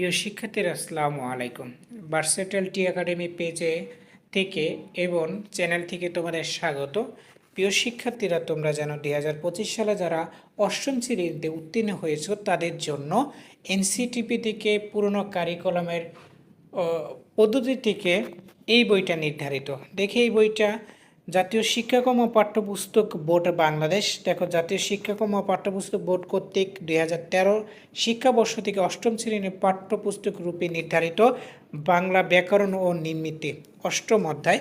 প্রিয় শিক্ষার্থীরা, আসসালামু আলাইকুম। ভার্সেটাল টি একাডেমি পেজে থেকে এবং চ্যানেল থেকে তোমাদের স্বাগত। প্রিয় শিক্ষার্থীরা, তোমরা যেন দুই হাজার পঁচিশ সালে যারা অষ্টম শ্রেণীতে উত্তীর্ণ হয়েছো, তাদের জন্য এনসিটিপি থেকে পুরনো কারিকুলামের পদ্ধতি থেকে এই বইটা নির্ধারিত। দেখে এই বইটা জাতীয় শিক্ষাক্রম ও পাঠ্যপুস্তক বোর্ড বাংলাদেশ। দেখো, জাতীয় শিক্ষাক্রম ও পাঠ্যপুস্তক বোর্ড কর্তৃক দুই হাজার তেরো শিক্ষাবর্ষ থেকে অষ্টম শ্রেণির পাঠ্যপুস্তক রূপে নির্ধারিত বাংলা ব্যাকরণ ও নির্মিতি অষ্টম অধ্যায়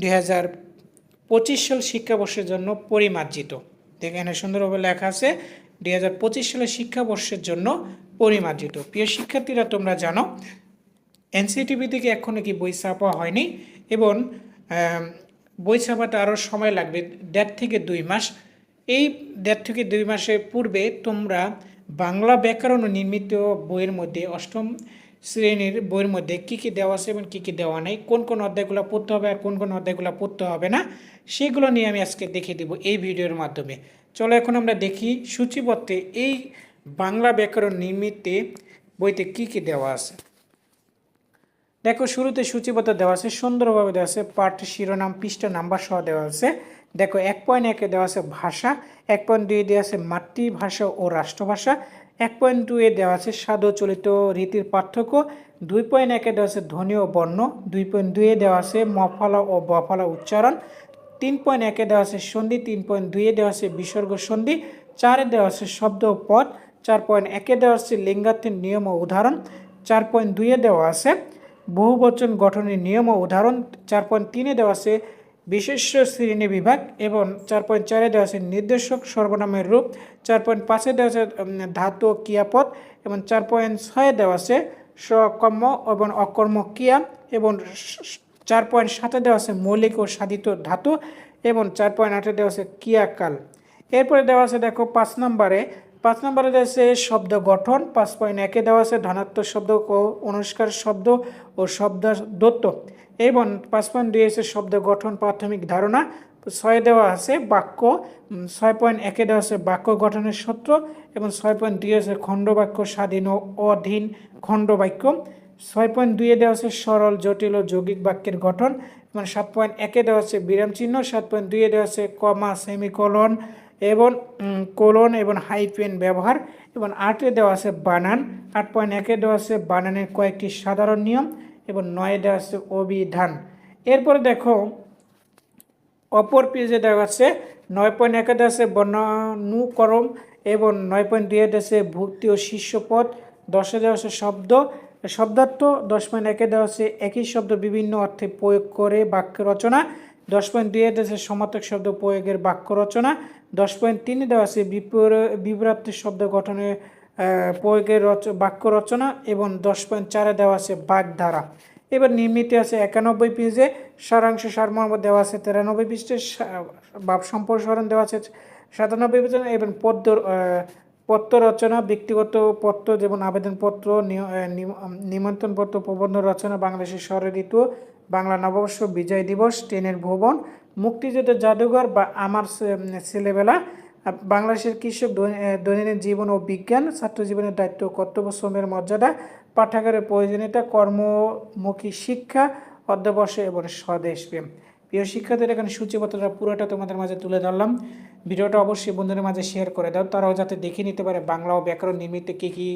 দুই হাজার পঁচিশ সাল শিক্ষাবর্ষের জন্য পরিমার্জিত। এখানে সুন্দরভাবে লেখা আছে, দুই হাজার পঁচিশ সালের শিক্ষাবর্ষের জন্য পরিমার্জিত। প্রিয় শিক্ষার্থীরা, তোমরা জানো এনসিটিভি থেকে এখনও কি বই ছাপা হয়নি? এবং বই ছাপাতে আরও সময় লাগবে, দেড় থেকে দুই মাস। এই দেড় থেকে দুই মাসের পূর্বে তোমরা বাংলা ব্যাকরণ ও নির্মিত বইয়ের মধ্যে, অষ্টম শ্রেণির বইয়ের মধ্যে কী কী দেওয়া আছে এবং কী কী দেওয়া নেই, কোন কোন অধ্যায়গুলো পড়তে হবে আর কোন কোন অধ্যায়গুলো পড়তে হবে না, সেগুলো নিয়ে আমি আজকে দেখিয়ে দেবো এই ভিডিওর মাধ্যমে। চলো এখন আমরা দেখি সূচিপত্রে এই বাংলা ব্যাকরণ নির্মিতে বইতে কী কী দেওয়া আছে। দেখো শুরুতে সূচিবদ্ধ দেওয়া আছে সুন্দরভাবে দেওয়া আছে পাঠ শিরোনাম পৃষ্ঠা নাম্বার সহ দেওয়া আছে দেখো এক পয়েন্ট একে দেওয়া আছে ভাষা এক পয়েন্ট দুই দেওয়া আছে মাতৃভাষা ও রাষ্ট্রভাষা এক পয়েন্ট দুয়ে দেওয়া আছে সাধু চলিত রীতির পার্থক্য দুই পয়েন্ট একে দেওয়া আছে ধ্বনি ও বর্ণ দুই পয়েন্ট দুয়ে দেওয়া আছে মফলা ও বফলা উচ্চারণ তিন পয়েন্ট একে দেওয়া আছে সন্ধি তিন পয়েন্ট দুইয়ে দেওয়া আছে বিসর্গ সন্ধি চারে দেওয়া আছে শব্দ ও পদ চার পয়েন্ট একে দেওয়া আছে লিঙ্গার্থের নিয়ম ও উদাহরণ চার পয়েন্ট দুইয়ে দেওয়া আছে বহুবচন গঠনের নিয়ম ও উদাহরণ চার পয়েন্ট তিনে দেওয়া আছে। বিশেষ শ্রেণি বিভাগ এবং চার পয়েন্ট চারে দেওয়া আছে নির্দেশক সর্বনামের রূপ। চার পয়েন্ট পাঁচে দেওয়া আছে ধাতু ক্রিয়াপদ এবং চার পয়েন্ট ছয়ে দেওয়া আছে সকর্ম এবং অকর্ম ক্রিয়া এবং চার পয়েন্ট সাতে দেওয়া আছে মৌলিক ও সাধিত ধাতু এবং চার পয়েন্ট আটে দেওয়া আছে ক্রিয়াকাল। এরপরে দেওয়া আছে দেখো পাঁচ নম্বরে পাঁচ নম্বরে দেওয়া শব্দ গঠন, পাঁচ পয়েন্ট একে দেওয়া আছে ধনাত্মক শব্দ ও অনুষ্কার শব্দ ও শব্দ দত্ত। এবং পাঁচ পয়েন্ট দুই আছে শব্দ গঠন, প্রাথমিক ধারণা। ছয় দেওয়া আছে বাক্য। ছয় পয়েন্ট একে দেওয়া আছে বাক্য গঠনের সূত্র। এবং ছয় পয়েন্ট দুই আছে খণ্ডবাক্য স্বাধীন ও অধীন খণ্ডবাক্য ছয় পয়েন্ট দুইয়ে দেওয়া আছে সরল, জটিল ও যৌগিক বাক্যের গঠন। এবং সাত পয়েন্ট একে দেওয়া আছে বিরাম চিহ্ন। সাত পয়েন্ট দুইয়ে দেওয়া আছে কমা, সেমিকোলন। এবং কোলন এবং হাইপেন ব্যবহার এবং আটে দেওয়া আছে বানান। আট পয়েন্ট একে দেওয়া আছে বানানের কয়েকটি সাধারণ নিয়ম এবং নয়ে দেওয়া আছে অভিধান। এরপরে দেখো, অপর পেজে দেওয়া আছে নয় পয়েন্ট একে দেওয়া আছে বর্ণানুকরম এবং নয় পয়েন্ট দুইয়ে দেওয়া আছে ভক্তি ও শীর্ষপদ দশে দেওয়া আছে শব্দ। শব্দার্থ দশ পয়েন্ট একে দেওয়া আছে একই শব্দ বিভিন্ন অর্থে প্রয়োগ করে বাক্য রচনা। দশ পয়েন্ট দুই আছে সমার্থক শব্দ প্রয়োগের বাক্য রচনা, দশ পয়েন্ট তিনে দেওয়া আছে বিপর- বিপরার্থী শব্দ গঠনের প্রয়োগের বাক্য রচনা এবং দশ পয়েন্ট চারে দেওয়া আছে বাগধারা। এবার নির্মিত আছে একানব্বই পেজে সারাংশ সারমর্ম দেওয়া আছে তিরানব্বই পৃষ্ঠে ভাব সম্প্রসারণ দেওয়া আছে সাতানব্বই পেজে এবং পদ্য পত্র রচনা, ব্যক্তিগত পত্র যেমন আবেদনপত্র নিমন্ত্রণপত্র, প্রবন্ধ রচনা, বাংলাদেশের স্বর ঋতু বাংলা নববর্ষ বিজয় দিবস, ট্রেনের ভবন, মুক্তিযুদ্ধ জাদুঘর বা আমার ছেলেবেলা বাংলাদেশের কৃষক দৈনন্দিন জীবন ও বিজ্ঞান, ছাত্র জীবনের দায়িত্ব, কর্তব্য, শ্রমের মর্যাদা, পাঠাগারের প্রয়োজনীয়তা, কর্মমুখী শিক্ষা, অধ্যবসায় এবং স্বদেশ প্রেম। প্রিয় শিক্ষার্থীরা, এখানে সূচিপত্রটা পুরোটা তোমাদের মাঝে তুলে ধরলাম। ভিডিওটা অবশ্যই বন্ধুদের মাঝে শেয়ার করে দাও। তারাও যাতে দেখে নিতে পারে বাংলা ও ব্যাকরণ নির্মিত কী কী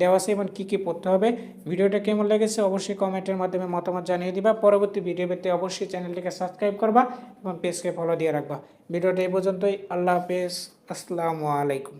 দেওয়া আছে এবং কী কী পড়তে হবে। ভিডিওটা কেমন লেগেছে অবশ্যই কমেন্টের মাধ্যমে মতামত জানিয়ে দিবা। পরবর্তী ভিডিও পেতে অবশ্যই চ্যানেলটিকে সাবস্ক্রাইব করবা এবং পেজকে ফলো দিয়ে রাখবা। ভিডিওটা এই পর্যন্তই। আল্লাহ হাফেজ। আসসালামু আলাইকুম।